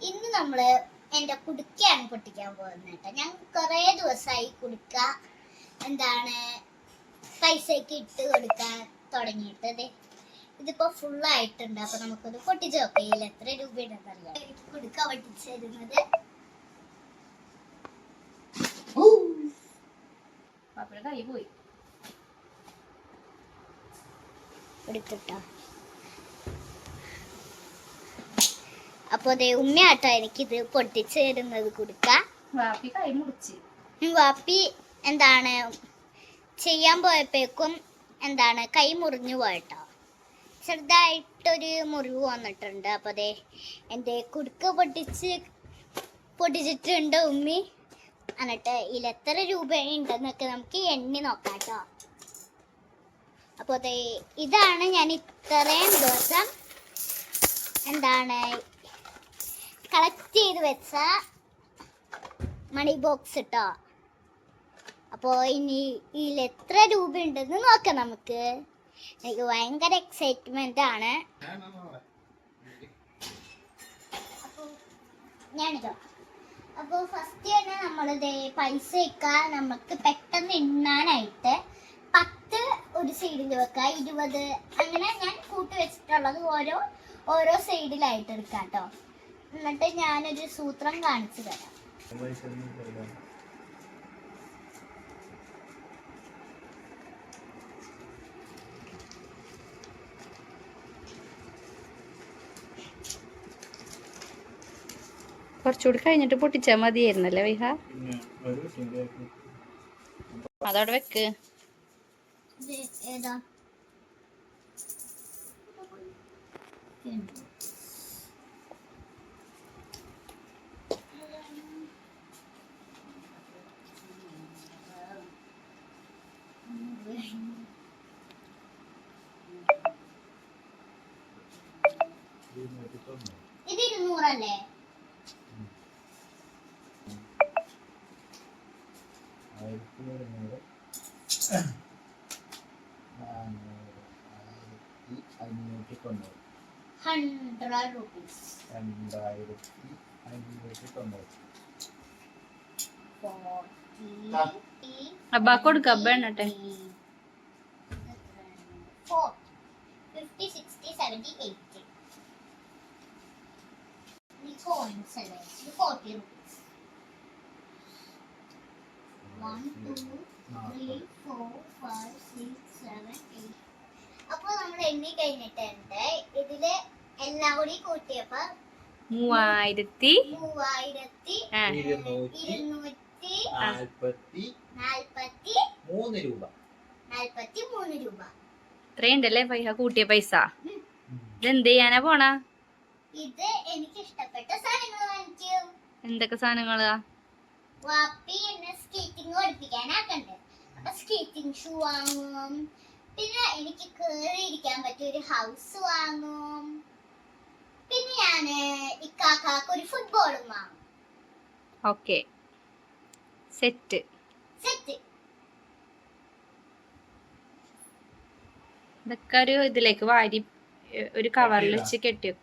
ഇന്ന് നമ്മൾ എന്റെ കുടുക്കയാണ് പൊട്ടിക്കാൻ പോകുന്നത് കേട്ടോ. ഞാൻ കുറേ ദിവസമായി കുടുക്ക എന്താണ് പൈസയ്ക്ക് ഇട്ട് കൊടുക്കാൻ തുടങ്ങിയിട്ട് ദേ ഇതിപ്പോ ഫുൾ ആയിട്ടുണ്ട്. അപ്പൊ നമുക്കൊന്ന് പൊട്ടിച്ച് നോക്കാം. ഇതിൽ എത്ര രൂപയുണ്ടെന്ന് അറിയാം. എനിക്ക് കുടുക്ക പൊട്ടിച്ച് തരുന്നത്. എടുത്തിട്ടോ. അപ്പൊ ദേ ഉമ്മയാട്ടോ എനിക്കിത് പൊട്ടിച്ചു തരുന്നത് കൊടുക്കാം. വാപ്പി കൈ മുറിച്ച്. വാപ്പി എന്താണ് ചെയ്യാൻ പോയപ്പോഴേക്കും എന്താണ് കൈ മുറിഞ്ഞു പോയിട്ടോ. ചെറുതായിട്ടൊരു മുറിവ് വന്നിട്ടുണ്ട്. അപ്പോൾ അതെ എന്റെ കുടുക്ക പൊട്ടിച്ച് പൊട്ടിച്ചിട്ടുണ്ട് ഉമ്മി. എന്നിട്ട് ഇതിൽ എത്ര രൂപ ഉണ്ടെന്നൊക്കെ നമുക്ക് എണ്ണി നോക്കാട്ടോ. കേട്ടോ അപ്പോൾ അതെ ഇതാണ് ഞാൻ ഇത്രയും ദിവസം എന്താണ് കളക്ട് ചെയ്ത് വെച്ച മണി ബോക്സ് കേട്ടോ അപ്പോൾ ഇനി ഇതിൽ എത്ര രൂപ ഉണ്ടെന്ന് നോക്കാം നമുക്ക്. എനിക്ക് ഭയങ്കര എക്സൈറ്റ്മെന്റ് ആണ്. ഞാനിതോ. അപ്പോൾ ഫസ്റ്റ് തന്നെ നമ്മളിത് പൈസ വെക്കാൻ നമുക്ക് പെട്ടെന്ന് എണ്ണാനായിട്ട് പത്ത് ഒരു സൈഡിൽ വെക്കുക ഇരുപത്. അങ്ങനെ ഞാൻ കൂട്ടി വെച്ചിട്ടുള്ളത് ഓരോ ഓരോ സൈഡിലായിട്ട് എടുക്കാം കേട്ടോ എന്നിട്ട് ഞാനൊരു സൂത്രം കാണിച്ചു തരാം. കുറച്ചുകൂടി കഴിഞ്ഞിട്ട് പൊട്ടിച്ചാൽ മതിയായിരുന്നല്ലേ വിഹ? അതവിടെ വെക്ക്. ഏതാ? ഇത് ഇരുന്നൂറല്ലേ? ആയിരത്തി ഒരുന്നൂറ് നാനൂറ് ആയിരത്തി അഞ്ഞൂറ്റി തൊണ്ണൂറ് ഹൺഡ്രഡ് റുപ്പീസ് രണ്ടായിരത്തി അഞ്ഞൂറ്റി തൊണ്ണൂറ് അബ്ബാ കൊടുക്ക അബ്ബ എണ്ണട്ടെ. Four fifty sixty seventy eighty ഇത് forty rupees one two three four five six seven eight അപ്പോൾ നമ്മൾ എണ്ണി കഴിഞ്ഞിട്ടുണ്ട് ഇതിൽ എല്ലാം കൂടി കൂട്ടിയപ്പോ മൂവായിരത്തി മൂവായിരത്തി ഇരുന്നൂറ്റി നാൽപ്പത്തി നാൽപ്പത്തി മൂന്ന് രൂപ. നാൽപ്പത്തി മൂന്ന് രൂപ ഇത്രയുണ്ടല്ലേ പൈസ? കൂട്ടിയ പൈസ. ഇതെന്ത് ചെയ്യാനാ പോണ? ഇത് എനിക്ക് ഇഷ്ടപ്പെട്ട സാധനങ്ങൾ വാങ്ങിച്ചു എന്തൊക്കെ സാധനങ്ങളാ? വാപ്പി എന്നെ സ്കേറ്റിംഗ് പഠിപ്പിക്കാനാക്കണ്ട്. അപ്പൊ സ്കേറ്റിംഗ് ഷൂ വാങ്ങും. പിന്നെ എനിക്ക് കേറി ഇരിക്കാൻ പറ്റിയ ഒരു ഹൗസ് വാങ്ങും. പിന്നെ ഞാൻ ഇക്കാക്കാക്ക് ഒരു ഫുട്ബോളും വാങ്ങും. ഓക്കെ സെറ്റ് സെറ്റ് ഇതൊക്കെ ഒരു ഇതിലേക്ക് വാരി ഒരു കവറിൽ വെച്ച് കെട്ടി വെക്കും.